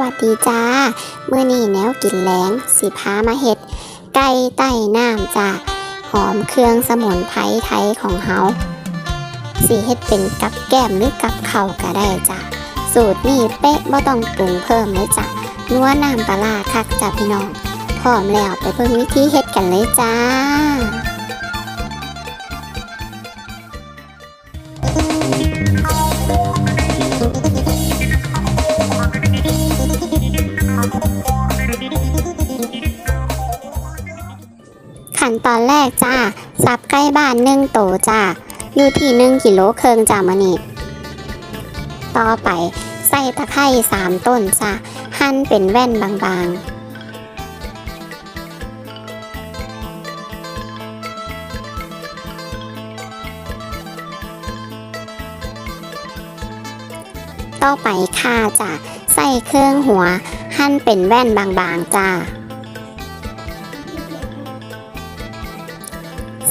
วัสดีจ้าเมื่อนี้แนวกินแหลงสิพามาเฮ็ด ไก่ใต้น้ำจ้าหอมเครื่องสมุนไพรไทยของเฮาสิเฮ็ดเป็นกับแก้มหรือกับข้าก็ได้จ้าสูตรนี้เป๊ะบ่ต้องปรุงเพิ่มเลยจ้ะนัวน้ำปลาร้าคักจ้าพี่น้องพร้อมแล้วไปเบิ่งวิธีเฮ็ดกันเลยจ้า ขั้นตอนแรกจ้าสับใกล้บ้านหนึ่งโตจ้าอยู่ที่หนึ่งกิโลเคิงจ้ามานี่ต่อไปใส่ตะไคร้สามต้นจ้าหั่นเป็นแว่นบางๆต่อไปข่าจ้าใส่เครื่องหัว หั่นเป็นแว่นบางๆจ้า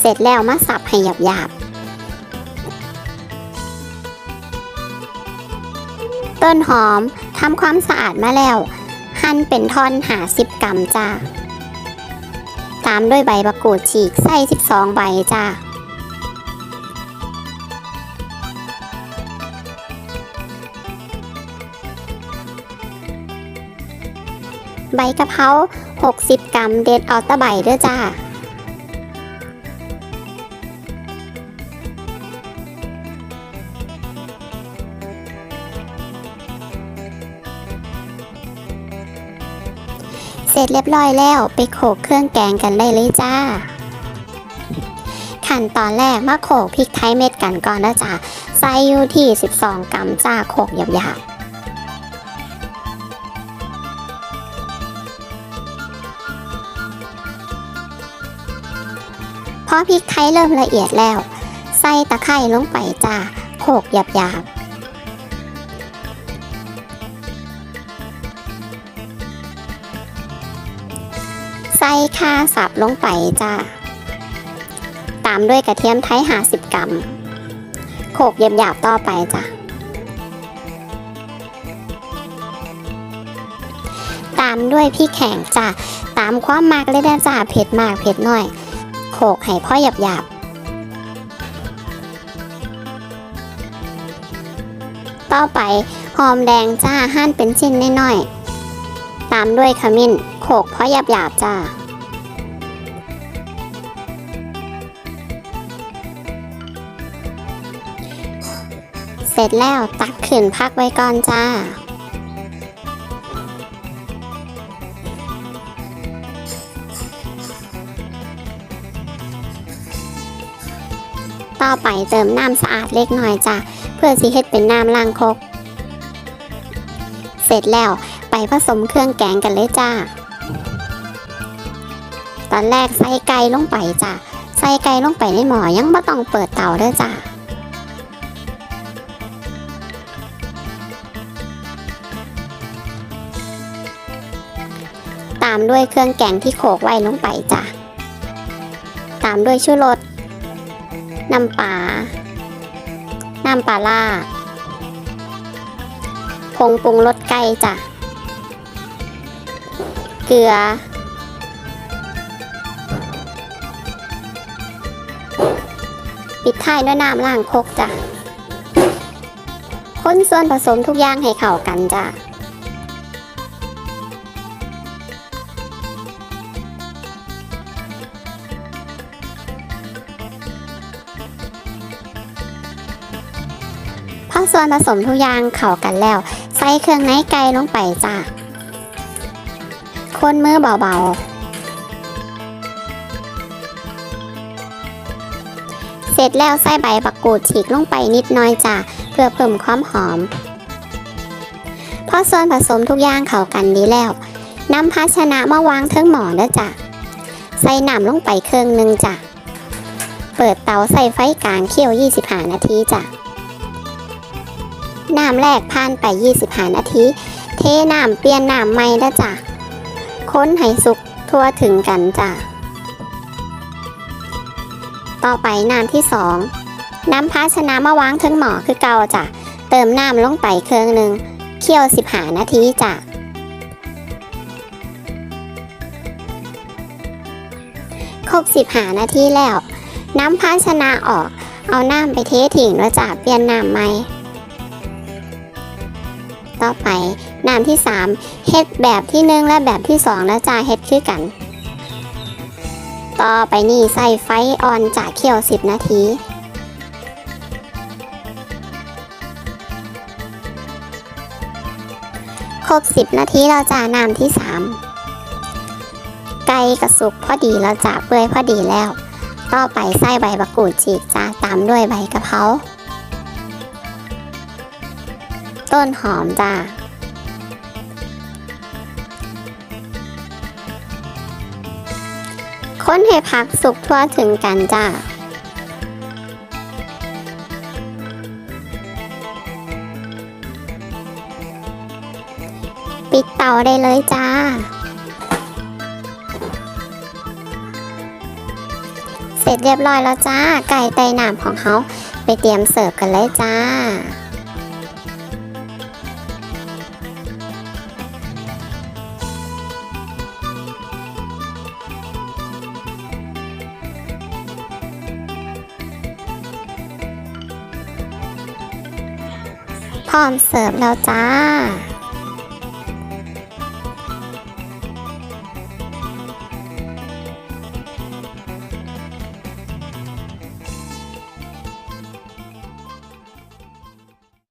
เสร็จแล้วมาสับให้หยาบๆ ต้นหอมทำความสะอาดมาแล้ว หั่นเป็นท่อนหาสิบกรัมจ้า ตามด้วยใบประกูดฉีกใส่12ใบจ้าใบกะเพรา60 กรัมเด็ดเอาตะใบเด้อจ้า ร็จเรียบร้อยแล้วไปโขลกเครื่องแกงกันได้เลยจ้า ขั้นตอนแรกมาโขลกพริกไทยเม็ดกันก่อนนะจ้าใส่อยู่ที่ 12 กรัมจ้าโขลกหยาบๆพอพริกไทยเริ่มละเอียดแล้ว ใส่ตะไคร้ลงไปจ้าโขลกหยาบๆ ใส่ข่าสับลงไปจ้า ตามด้วยกระเทียมไทยหาสิบกรัม โขลกหยาบต่อไปจ้ะตามด้วยพริกแข็งจ้ะตามความมากเลยนะจ้าเผ็ดมากเผ็ดน้อย โขกให้พ่อหยาบๆต่อไปหอมแดงจ้าหั่นเป็นชิ้นน้อยๆ ตามด้วยขมิ้น โขลกเพราะหยาบๆจ้า เสร็จแล้วตักขึ้นพักไว้ก่อนจ้าต่อไปเติมน้ำสะอาดเล็กน้อยจ้าเพื่อสิเฮ็ดเป็นน้ำล้างคก เสร็จแล้วไปผสมเครื่องแกงกันเลยจ้า ตอนแรกใส่ไก่ลงไปจ้ะใส่ไก่ลงไปในหม้อยังไม่ต้องเปิดเตาเด้อจ้ะตามด้วยเครื่องแกงที่โขลกไว้ลงไปจ้ะ ตามด้วยชูรส น้ำปลา น้ำปลาล่าผงปรุงรสไก่จ้ะ เกลือ ปิดท้ายด้วยน้ำล้างคกจ้ะคนส่วนผสมทุกอย่างให้เข้ากันจ้ะพอส่วนผสมทุกอย่างเข้ากันแล้ว ใส่เครื่องในไก่ลงไปจ้ะคนมือเบาๆ ร็จแล้วใส่ใบบักกูดฉีกลงไปนิดน้อยจ้ะเพื่อเพิ่มความหอม พอส่วนผสมทุกอย่างเข้ากันดีแล้วนำภาชนะมาวางเทิงหมอเด้อจ้ะใส่น้ำลงไปเครื่องหนึงจ้ะเปิดเตาใส่ไฟกลางเคี่ยว 25 นาทีจ้ะน้ำแรกผ่านไป 25 นาที เทน้ำเปลี่ยนน้ำใหม่เด้อจ้ะค้นให้สุกทั่วถึงกันจ้ะ ต่อไปน้ำที่สองน้ำภาชนะมาวางถึงหมอคือเก่าจ้ะ เติมน้ำลงไปเครื่องหนึ่งเคี่ยวสิบหานาทีจ้ะครบสิบหานาทีแล้ว น้ำภาชนะออก เอาน้ำไปเทถิ่งแล้วจ้ะเปลี่ยนน้ำใหม่ต่อไปน้ำที่ 3เฮ็ดแบบที่ 1 และแบบที่2แล้วจ้าเฮ็ดคือกัน ต่อไปนี่ใส่ไฟอ่อนจากเคี่ยวสิบนาทีครบสิบนาทีเราจะน้ำที่สามไก่กระสุกพอดีเราจะเปื่อยพอดีแล้ว ต่อไปใส่ใบมะกรูดฉีกจ้าตามด้วยใบกะเพราต้นหอมจ้า นให้ผักสุกทั่วถึงกันจ้าปิดเตาได้เลยจ้า เสร็จเรียบร้อยแล้วจ้า ไก่ไตหนามของเขาไปเตรียมเสิร์ฟกันเลยจ้า พร้อมเสิร์ฟแล้วจ้า